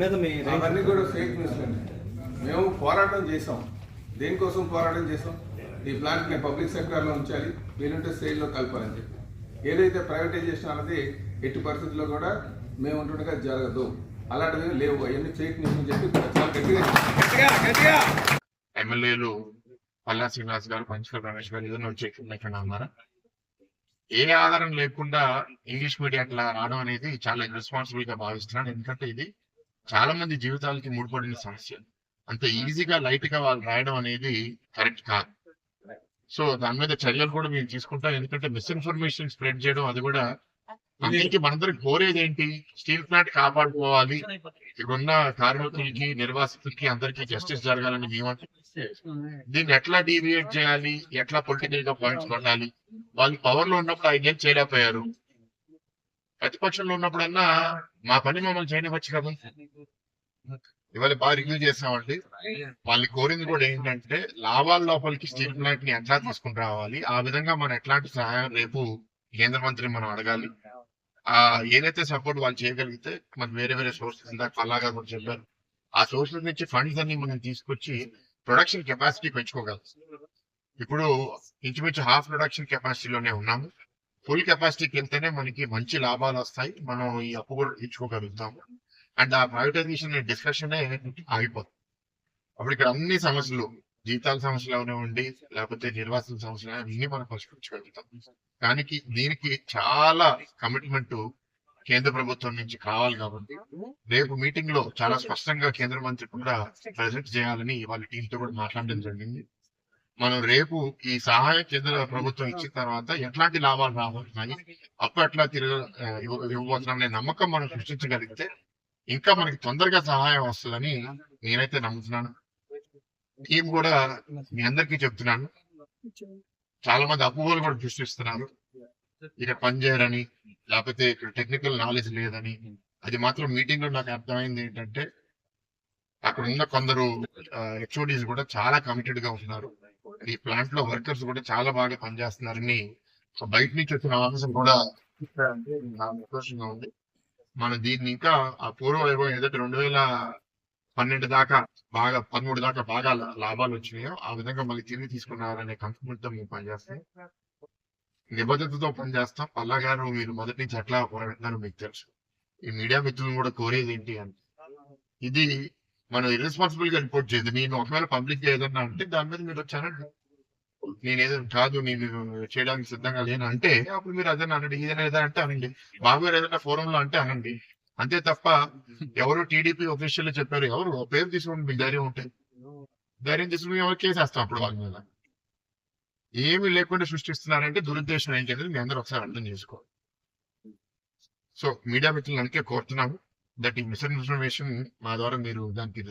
మీద మీ అవన్నీ కూడా ఫేక్ న్యూస్ మేము పోరాటం చేసాం దేనికోసం పోరాటం చేసాం ఈ ప్లాంట్ని పబ్లిక్ సెక్టర్లో ఉంచాలి వీలుంటే సేల్లో కలపాలని చెప్పి. ఏదైతే ప్రైవేటైజేషన్ అన్నది ఎట్టి పరిస్థితుల్లో కూడా మేము ఉంటుండగా జరగదు. అలాంటివి లేవు. అవన్నీ ఫేక్ న్యూస్ అని చెప్పి ఎమ్మెల్యేలు పల్లా శ్రీనివాస్ గారు పంచకల్ రమేష్ గారు ఏదైనా వచ్చి ఇక్కడ అన్నారా ఏ ఆధారం లేకుండా ఇంగ్లీష్ మీడియం అట్లా రావడం అనేది చాలా ఇర్రెస్పాన్సిబుల్గా భావిస్తున్నాను. ఎందుకంటే ఇది చాలా మంది జీవితాలకి ముడిపడిన సమస్య. అంత ఈజీగా లైట్గా వాళ్ళు రాయడం అనేది కరెక్ట్ కాదు. సో దాని మీద చర్యలు కూడా మేము తీసుకుంటాం. ఎందుకంటే మిస్ఇన్ఫర్మేషన్ స్ప్రెడ్ చేయడం అది కూడా అందరికీ మనందరికి కోరేది ఏంటి? స్టీల్ ప్లాంట్ కాపాడుకోవాలి. ఇక్కడున్న కార్మికులకి నిర్వాసితులకి అందరికీ జస్టిస్ జరగాలని మేమంటే దీన్ని ఎట్లా డీవియేట్ చేయాలి? ఎట్లా పొలిటికల్గా పాయింట్స్ కొట్టాలి వాళ్ళు పవర్లో ఉన్నప్పుడు ఆయన ఏం చేయలేకపోయారు. ప్రతిపక్షంలో ఉన్నప్పుడన్నా మా పని మమ్మల్ని చేయనివ్వచ్చు కదా. ఇవాళ బాగా రివ్యూ చేసామండి. వాళ్ళని కోరింది కూడా ఏంటంటే లాభాల లోపలికి స్టీల్ ప్లాంట్ని ఎట్లా తీసుకుని రావాలి? ఆ విధంగా మనం ఎట్లాంటి సహాయం రేపు కేంద్ర మంత్రిని మనం అడగాలి. ఏదైతే సపోర్ట్ వాళ్ళు చేయగలిగితే మనం వేరే వేరే సోర్సెస్ ఇందాక అలాగా కూడా చెప్పారు. ఆ సోర్సెస్ నుంచి ఫండ్స్ అన్ని మనం తీసుకొచ్చి ప్రొడక్షన్ కెపాసిటీ పెంచుకోగలం. ఇప్పుడు ఇంచుమించు హాఫ్ ప్రొడక్షన్ కెపాసిటీలోనే ఉన్నాము. ఫుల్ కెపాసిటీకి వెళ్తేనే మనకి మంచి లాభాలు వస్తాయి. మనం ఈ అప్పు కూడా ఇచ్చుకోగలుగుతాము. అండ్ ఆ ప్రైవేటైజేషన్ డిస్కషన్ ఆగిపోతుంది. అప్పుడు ఇక్కడ అన్ని సమస్యలు జీతాల సమస్యలు అవనివ్వండి లేకపోతే నిర్వాసన సమస్యలు అన్ని మనం పరిష్కరించగలుగుతాం. కానీ దీనికి చాలా కమిట్మెంట్ కేంద్ర ప్రభుత్వం నుంచి కావాలి కాబట్టి రేపు మీటింగ్లో చాలా స్పష్టంగా కేంద్ర మంత్రి కూడా ప్రజెంట్ చేయాలని వాళ్ళ టీమ్తో కూడా మాట్లాడడం జరిగింది. మనం రేపు ఈ సహాయం కేంద్ర ప్రభుత్వం ఇచ్చిన తర్వాత ఎట్లాంటి లాభాలు రాబోతున్నాయి అప్పు ఎట్లా తిరగ ఆ, ఇవ్వబోతున్నాం అనే నమ్మకం మనం సృష్టించగలిగితే ఇంకా మనకి తొందరగా సహాయం వస్తుందని నేనైతే నమ్ముతున్నాను. టీం కూడా మీ అందరికీ చెప్తున్నాను. చాలా మంది అపోహలు కూడా సృష్టిస్తున్నారు. ఇక్కడ పనిచేయరని లేకపోతే ఇక్కడ టెక్నికల్ నాలెడ్జ్ లేదని. అది మాత్రం మీటింగ్లో నాకు అర్థమైంది ఏంటంటే అక్కడ ఉన్న కొందరు హెచ్ఓడీస్ కూడా చాలా కమిటెడ్గా ఉన్నారు. ఈ ప్లాంట్లో వర్కర్స్ కూడా చాలా బాగా పనిచేస్తున్నారని బయట నుంచి వచ్చిన ఆఫీసర్ కూడా సంతోషంగా ఉంది. మనం దీన్ని ఇంకా ఆ పూర్వ వైభవం ఏదైతే రెండు వేల పన్నెండు దాకా బాగా పదమూడు దాకా బాగా లాభాలు వచ్చినాయో ఆ విధంగా మళ్ళీ తిరిగి తీసుకున్నారనే కంఫర్ట్ మేము పనిచేస్తాం. నిబద్ధతతో పనిచేస్తాం. పల్లా గారు మీరు మొదటి నుంచి ఎట్లా పోరాడుతున్నారో మీకు తెలుసు. ఈ మీడియా మిత్రులను కూడా కోరేది ఏంటి అంటే ఇది మనం ఇర్రెస్పాన్సిబుల్గా రిపోర్ట్ చేయదు నేను ఒకవేళ పబ్లిక్ ఏదన్నా అంటే దాని మీద మీరు వచ్చారంటే నేను ఏదో కాదు నేను చేయడానికి సిద్ధంగా లేను అంటే అప్పుడు మీరు అదే అనండి ఏదైనా ఏదైనా అంటే అనండి. బాబు గారు ఏదైనా ఫోరం లో అంటే అనండి. అంతే తప్ప ఎవరు టీడీపీ ఒఫీషియల్ చెప్పారు ఎవరు పేరు తీసుకోండి మీకు ధైర్యం ఉంటే. ధైర్యం తీసుకుని ఎవరు కేసేస్తాం అప్పుడు వాళ్ళ మీద. ఏమి లేకుండా సృష్టిస్తున్నారంటే దురుద్దేశం ఏం అనేది మీ అందరూ ఒకసారి అర్థం చేసుకోవాలి. సో మీడియా మిత్రులు అందుకే కోరుతున్నాము. దట్ ఈ మిస్ఇన్ఫర్మేషన్ మా ద్వారా మీరు దానికి